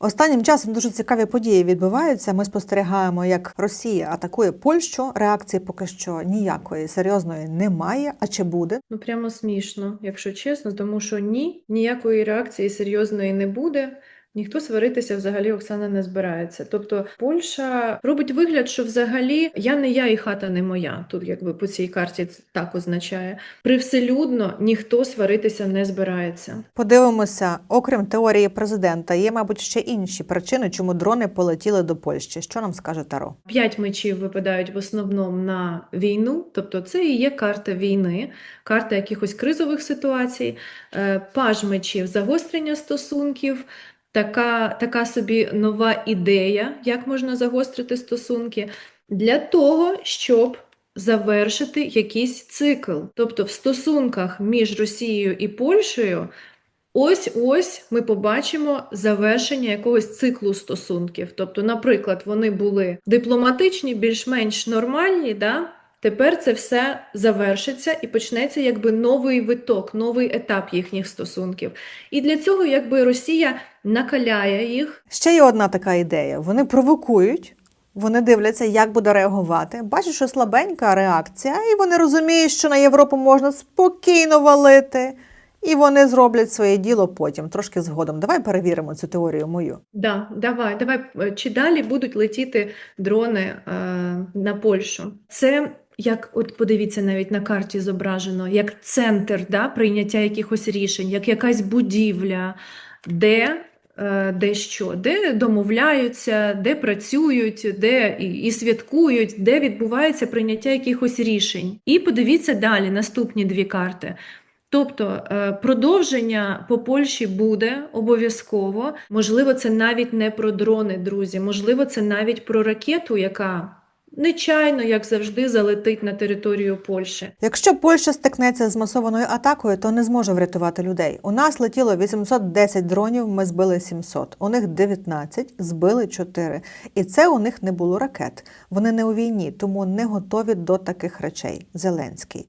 Останнім часом дуже цікаві події відбуваються. Ми спостерігаємо, як Росія атакує Польщу. Реакції поки що ніякої серйозної немає. А чи буде? Ну прямо смішно, якщо чесно, тому що ні, ніякої реакції серйозної не буде. Ніхто сваритися взагалі Оксана не збирається. Тобто Польща робить вигляд, що взагалі я не я і хата не моя. Тут якби по цій карті так означає. Привселюдно ніхто сваритися не збирається. Подивимося, окрім теорії президента, є, мабуть, ще інші причини, чому дрони полетіли до Польщі. Що нам скаже Таро? П'ять мечів випадають в основному на війну, тобто це і є карта війни, карта якихось кризових ситуацій, Е, паж мечів, загострення стосунків, така, така собі нова ідея, як можна загострити стосунки, для того, щоб завершити якийсь цикл. Тобто в стосунках між Росією і Польщею. Ось ось ми побачимо завершення якогось циклу стосунків. Тобто, наприклад, вони були дипломатичні, більш-менш нормальні, да? Тепер це все завершиться і почнеться якби новий виток, новий етап їхніх стосунків. І для цього якби Росія накаляє їх, Ще є одна така ідея: вони провокують. Вони дивляться, як буде реагувати. Бачать, що слабенька реакція, і вони розуміють, що на Європу можна спокійно валити, і вони зроблять своє діло потім, трошки згодом. Давай перевіримо цю теорію мою. Да, давай, давай. Чи далі будуть летіти дрони е, на Польщу? Це як, от подивіться, навіть на карті зображено, як центр да, прийняття якихось рішень, як якась будівля, де, е, де що, де домовляються, де працюють, де і, і святкують, де відбувається прийняття якихось рішень. І подивіться далі наступні дві карти. Тобто е, продовження по Польщі буде обов'язково. Можливо, це навіть не про дрони, друзі. Можливо, це навіть про ракету, яка нечайно, як завжди, залетить на територію Польщі. Якщо Польща стикнеться з масованою атакою, то не зможе врятувати людей. У нас летіло 810 дронів, ми збили 700. У них 19, збили 4. І це у них не було ракет. Вони не у війні, тому не готові до таких речей. Зеленський.